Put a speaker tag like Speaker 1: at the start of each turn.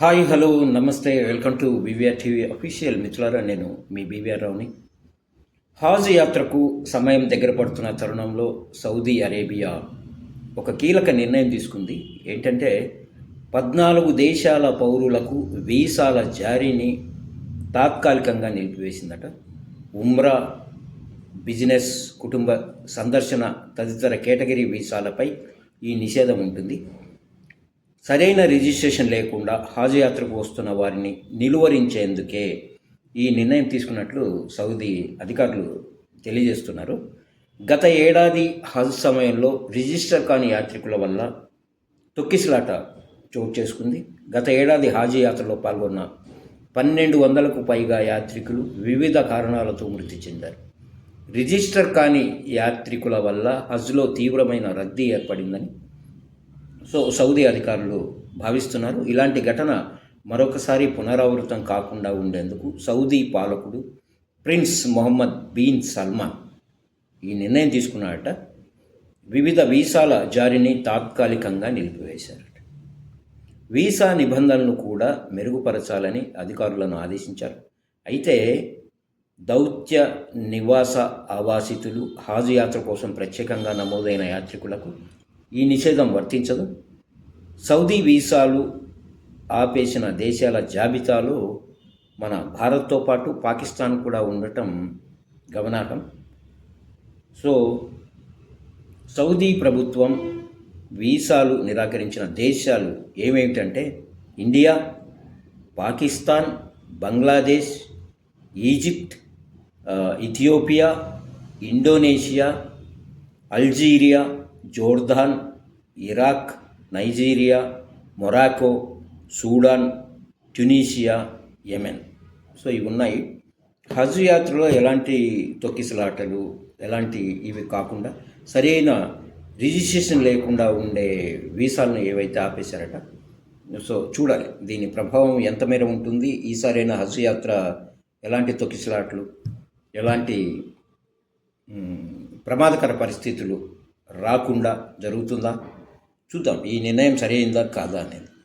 Speaker 1: Hi hello నమస్తే welcome to BVR TV official మిత్రులారా నేను మీ బీవీఆర్ రావుని. హాజ్ యాత్రకు సమయం దగ్గర పడుతున్న తరుణంలో సౌదీ అరేబియా ఒక కీలక నిర్ణయం తీసుకుంది. ఏంటంటే పద్నాలుగు దేశాల పౌరులకు వీసాల జారీని తాత్కాలికంగా నిలిపివేసిందట. ఉమ్రా బిజినెస్ కుటుంబ సందర్శన తదితర కేటగిరీ వీసాలపై ఈ నిషేధం ఉంటుంది. సరైన రిజిస్ట్రేషన్ లేకుండా హాజ్ యాత్రకు వస్తున్న వారిని నిలువరించేందుకే ఈ నిర్ణయం తీసుకున్నట్లు సౌదీ అధికారులు తెలియజేస్తున్నారు. గత ఏడాది హజ్ సమయంలో రిజిస్టర్ కాని యాత్రికుల వల్ల తొక్కిసలాట చోటు చేసుకుంది. గత ఏడాది హాజీ యాత్రలో పాల్గొన్న పన్నెండు వందలకు పైగా యాత్రికులు వివిధ కారణాలతో మృతి చెందారు. రిజిస్టర్ కాని యాత్రికుల వల్ల హజ్లో తీవ్రమైన రద్దీ ఏర్పడిందని సో సౌదీ అధికారులు భావిస్తున్నారు. ఇలాంటి ఘటన మరొకసారి పునరావృతం కాకుండా ఉండేందుకు సౌదీ పాలకుడు ప్రిన్స్ మొహమ్మద్ బీన్ సల్మాన్ ఈ నిర్ణయం తీసుకున్నాడట వివిధ వీసాల జారీని తాత్కాలికంగా నిలిపివేశారట. వీసా నిబంధనలు కూడా మెరుగుపరచాలని అధికారులను ఆదేశించారు. అయితే దౌత్య నివాస ఆవాసితులు హాజు యాత్ర కోసం ప్రత్యేకంగా నమోదైన యాత్రికులకు ఈ నిషేధం వర్తించదు. సౌదీ వీసాలు ఆపేసిన దేశాల జాబితాలో మన భారత్తో పాటు పాకిస్తాన్ కూడా ఉండటం గమనార్హం. సో సౌదీ ప్రభుత్వం వీసాలు నిరాకరించిన దేశాలు ఏమేమిటంటే India Pakistan Bangladesh Egypt Ethiopia Indonesia Algeria Jordan Iraq Nigeria Morocco Sudan Tunisia Yemen. So ఇవి ఉన్నాయి. హజ్ యాత్రలో ఎలాంటి తొక్కిసలాటలు ఎలాంటి ఇవి కాకుండా సరైన రిజిస్ట్రేషన్ లేకుండా ఉండే వీసాలను ఏవైతే ఆపేశారట సో చూడాలి దీని ప్రభావం ఎంత మేర ఉంటుంది. ఈసారైనా హజ్ యాత్ర ఎలాంటి తొక్కిసలాట్లు ఎలాంటి ప్రమాదకర పరిస్థితులు రాకుండా జరుగుతుందా? చూద్దాం. ఈ నిర్ణయం సరైందా కాదా అనేది.